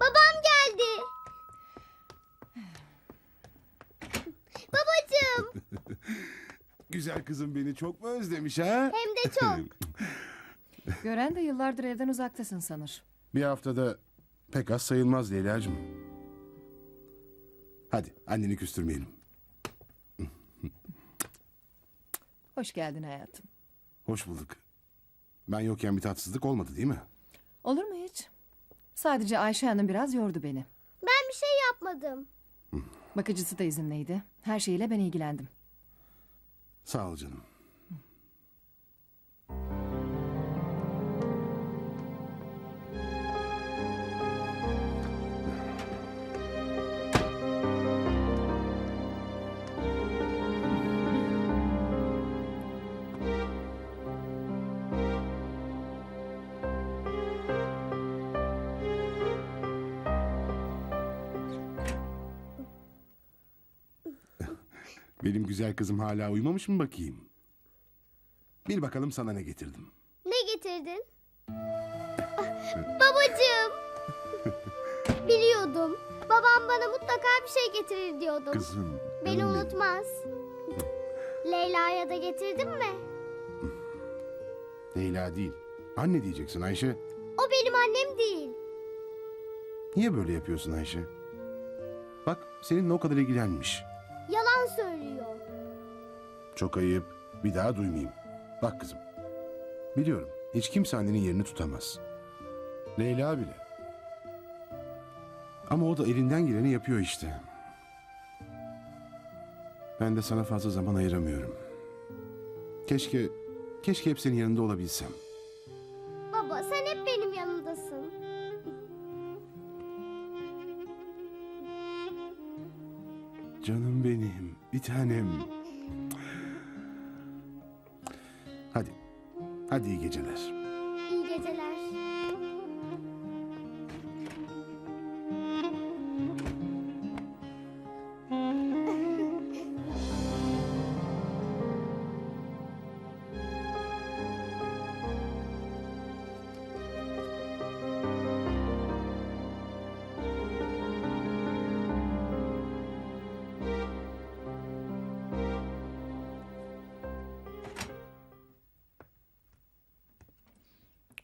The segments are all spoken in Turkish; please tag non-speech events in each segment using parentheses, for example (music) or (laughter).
Babam geldi. Babacığım. (laughs) Güzel kızım beni çok mu özlemiş ha? Hem de çok. (laughs) Gören de yıllardır evden uzaktasın sanır. Bir haftada pek az sayılmaz Leyla'cığım. Hadi anneni küstürmeyelim. (laughs) Hoş geldin hayatım. Hoş bulduk. Ben yokken bir tatsızlık olmadı değil mi? Olur mu hiç? Sadece Ayşe Hanım biraz yordu beni. Ben bir şey yapmadım. Bakıcısı da izinliydi. Her şeyiyle ben ilgilendim. Sağ ol canım. Benim güzel kızım hala uyumamış mı bakayım? Bir bakalım sana ne getirdim. Ne getirdin? Ah, Babacığım. (laughs) Biliyordum. Babam bana mutlaka bir şey getirir diyordum. Kızım. Beni canım benim. unutmaz. Leyla'ya da getirdin mi? Leyla değil. Anne diyeceksin Ayşe. O benim annem değil. Niye böyle yapıyorsun Ayşe? Bak seninle o kadar ilgilenmiş. Yalan söylüyor. Çok ayıp. Bir daha duymayayım. Bak kızım. Biliyorum. Hiç kimse annenin yerini tutamaz. Leyla bile. Ama o da elinden geleni yapıyor işte. Ben de sana fazla zaman ayıramıyorum. Keşke, keşke hep senin yanında olabilsem. Canım benim, bir tanem. Hadi, hadi iyi geceler.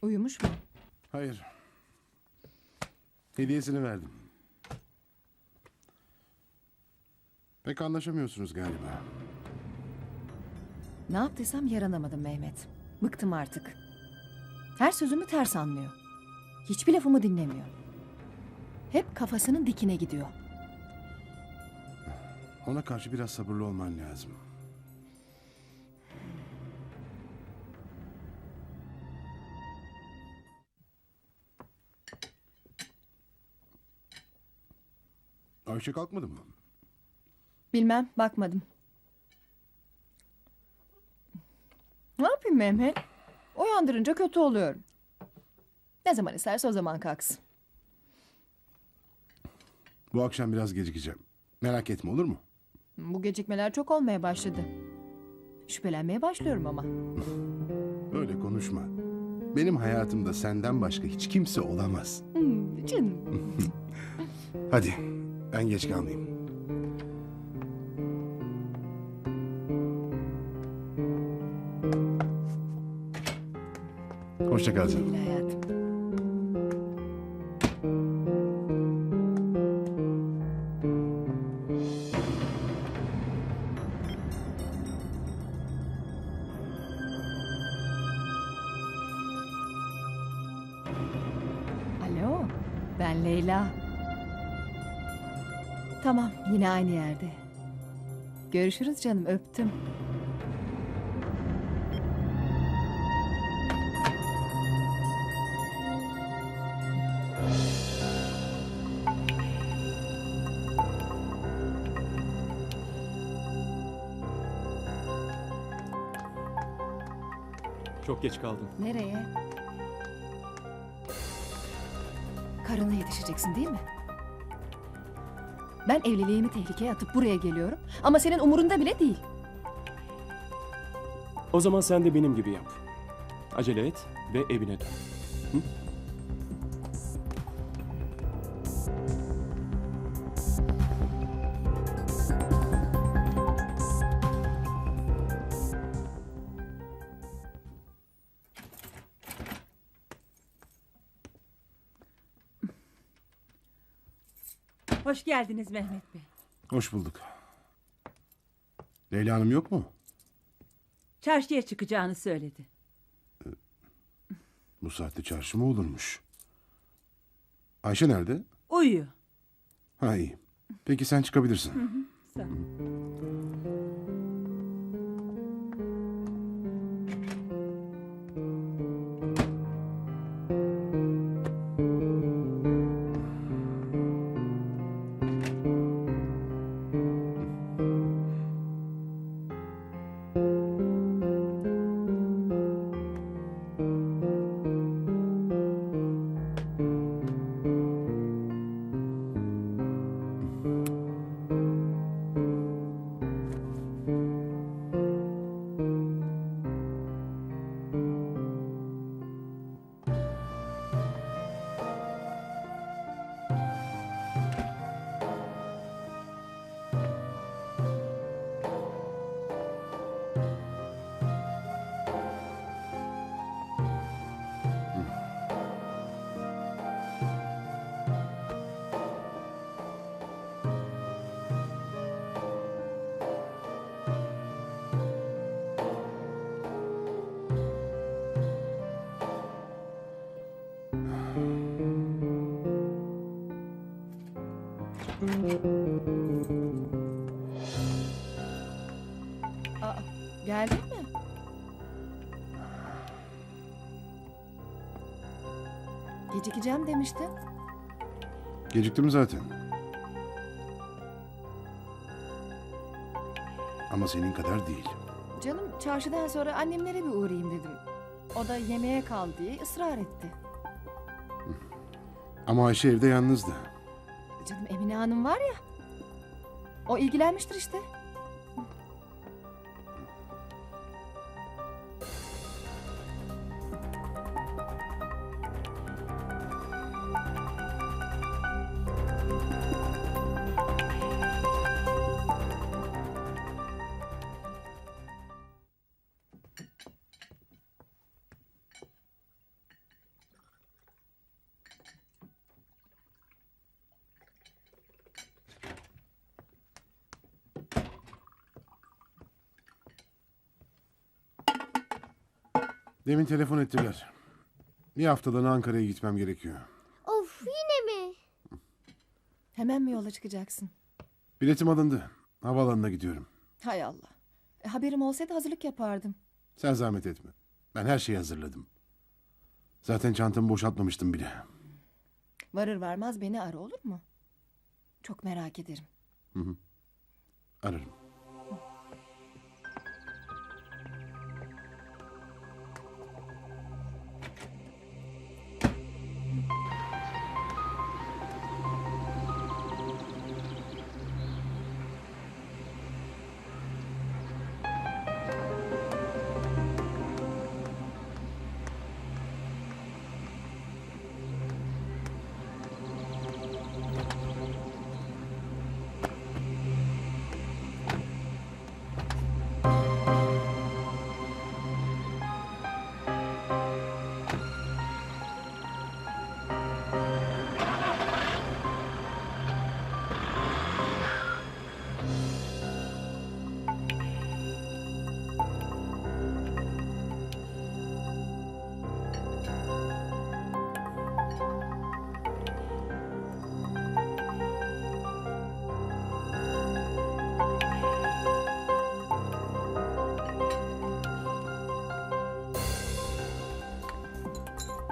Uyumuş mu? Hayır. Hediyesini verdim. Pek anlaşamıyorsunuz galiba. Ne yaptıysam yaranamadım Mehmet. Bıktım artık. Her sözümü ters anlıyor. Hiçbir lafımı dinlemiyor. Hep kafasının dikine gidiyor. Ona karşı biraz sabırlı olman lazım. Ayşe kalkmadı mı? Bilmem, bakmadım. Ne yapayım Mehmet? Uyandırınca kötü oluyorum. Ne zaman isterse o zaman kalksın. Bu akşam biraz gecikeceğim. Merak etme olur mu? Bu gecikmeler çok olmaya başladı. Şüphelenmeye başlıyorum ama. Öyle konuşma. Benim hayatımda senden başka hiç kimse olamaz. Hmm, canım. Hadi ben geç kalmayayım. Hoşça kal. Alo, ben Leyla. Tamam, yine aynı yerde. Görüşürüz canım, öptüm. Çok geç kaldın. Nereye? Karına yetişeceksin değil mi? Ben evliliğimi tehlikeye atıp buraya geliyorum ama senin umurunda bile değil. O zaman sen de benim gibi yap. Acele et ve evine dön. Hoş geldiniz Mehmet Bey. Hoş bulduk. Leyla Hanım yok mu? Çarşıya çıkacağını söyledi. Bu saatte çarşı mı olurmuş? Ayşe nerede? Uyuyor. Ha iyi. Peki sen çıkabilirsin. Sağ ol. Gecikeceğim demiştin. Geciktim zaten. Ama senin kadar değil. Canım çarşıdan sonra annemlere bir uğrayayım dedim. O da yemeğe kal diye ısrar etti. Ama Ayşe evde yalnızdı. Canım Emine Hanım var ya. O ilgilenmiştir işte. Demin telefon ettiler. Bir haftalığına Ankara'ya gitmem gerekiyor. Of yine mi? Hemen mi yola çıkacaksın? Biletim alındı. Havaalanına gidiyorum. Hay Allah. E, haberim olsaydı hazırlık yapardım. Sen zahmet etme. Ben her şeyi hazırladım. Zaten çantamı boşaltmamıştım bile. Varır varmaz beni ara olur mu? Çok merak ederim. Ararım.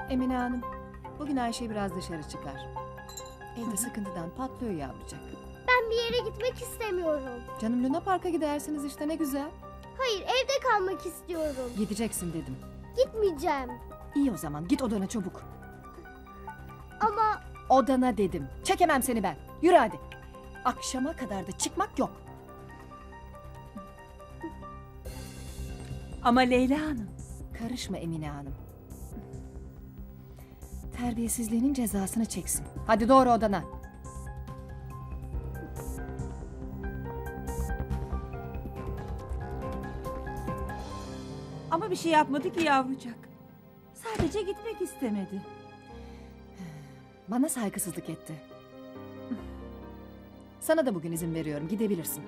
Emine Hanım, bugün Ayşe biraz dışarı çıkar. Evde sıkıntıdan patlıyor yavrucak. Ben bir yere gitmek istemiyorum. Canım Luna Park'a gidersiniz işte ne güzel. Hayır evde kalmak istiyorum. Gideceksin dedim. Gitmeyeceğim. İyi o zaman git odana çabuk. Ama Odana dedim. Çekemem seni ben. Yürü hadi. Akşama kadar da çıkmak yok. Ama Leyla Hanım. Karışma Emine Hanım. Terbiyesizliğinin cezasını çeksin. Hadi doğru odana. Ama bir şey yapmadı ki yavrucak. Sadece gitmek istemedi. Bana saygısızlık etti. Sana da bugün izin veriyorum. Gidebilirsin.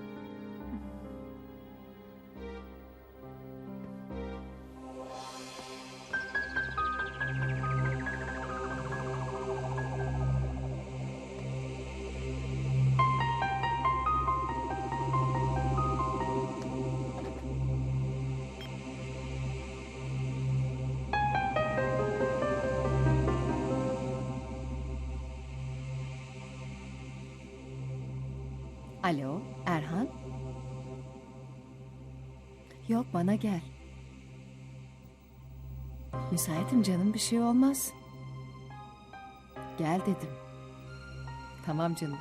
Erhan? Yok, bana gel. Müsaitim canım, bir şey olmaz. Gel dedim. Tamam canım.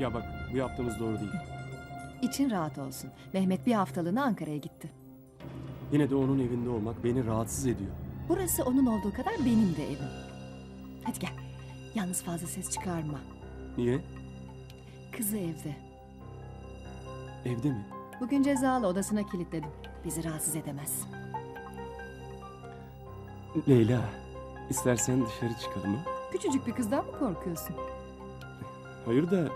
Ya bak bu yaptığımız doğru değil. İçin rahat olsun. Mehmet bir haftalığına Ankara'ya gitti. Yine de onun evinde olmak beni rahatsız ediyor. Burası onun olduğu kadar benim de evim. Hadi gel. Yalnız fazla ses çıkarma. Niye? Kızı evde. Evde mi? Bugün cezalı odasına kilitledim. Bizi rahatsız edemez. Leyla, istersen dışarı çıkalım ha? Küçücük bir kızdan mı korkuyorsun? Hayır da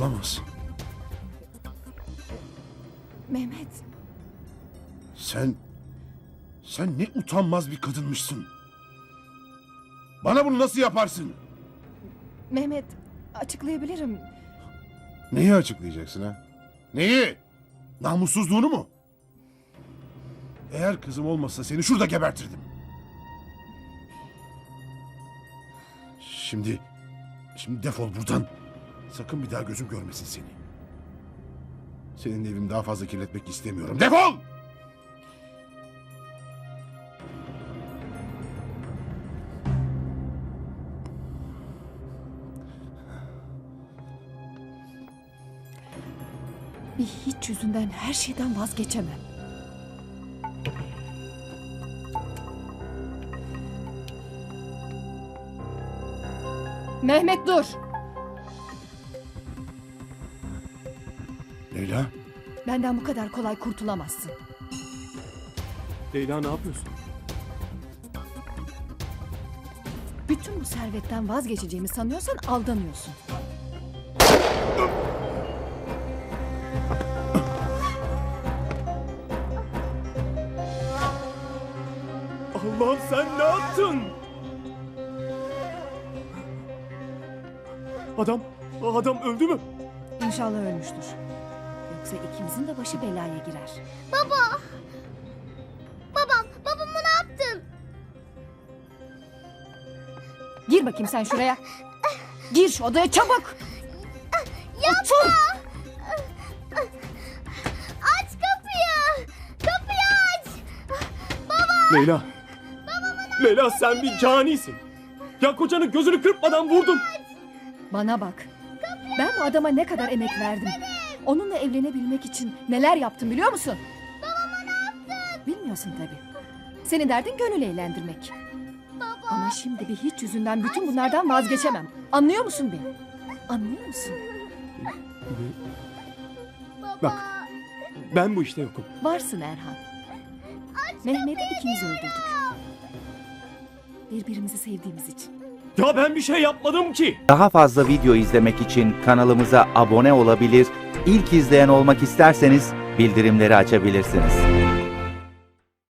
Olamaz. Mehmet, Sen... Sen ne utanmaz bir kadınmışsın. Bana bunu nasıl yaparsın? Mehmet açıklayabilirim. Neyi açıklayacaksın ha? Neyi? Namussuzluğunu mu? Eğer kızım olmasa seni şurada gebertirdim. Şimdi... Şimdi defol buradan. Sakın bir daha gözüm görmesin seni. Senin evimi daha fazla kirletmek istemiyorum. Defol! Bir hiç yüzünden her şeyden vazgeçemem. Mehmet dur. Leyla, Benden bu kadar kolay kurtulamazsın. Leyla ne yapıyorsun? Bütün bu servetten vazgeçeceğimi sanıyorsan aldanıyorsun. Babam sen ne yaptın? Adam, adam öldü mü? İnşallah ölmüştür. Yoksa ikimizin de başı belaya girer. Baba! Babam, babamı ne yaptın? Gir bakayım sen şuraya. Gir şu odaya çabuk. Otur. Aç kapıyı! Kapıyı aç! Baba! Leyla. Leyla sen bir canisin. Ya kocanın gözünü kırpmadan vurdun. Bana bak. Ben bu adama ne kadar emek verdim. Onunla evlenebilmek için neler yaptım biliyor musun? Babama ne yaptın? Bilmiyorsun tabii. Senin derdin gönül eğlendirmek. Baba! Ama şimdi bir hiç yüzünden bütün bunlardan vazgeçemem. Anlıyor musun beni? Anlıyor musun? Baba! Bak. Ben bu işte yokum. Varsın Erhan. Mehmet'i ikimiz öldürdük. Birbirimizi sevdiğimiz için. Ya ben bir şey yapmadım ki. Daha fazla video izlemek için kanalımıza abone olabilir, ilk izleyen olmak isterseniz bildirimleri açabilirsiniz.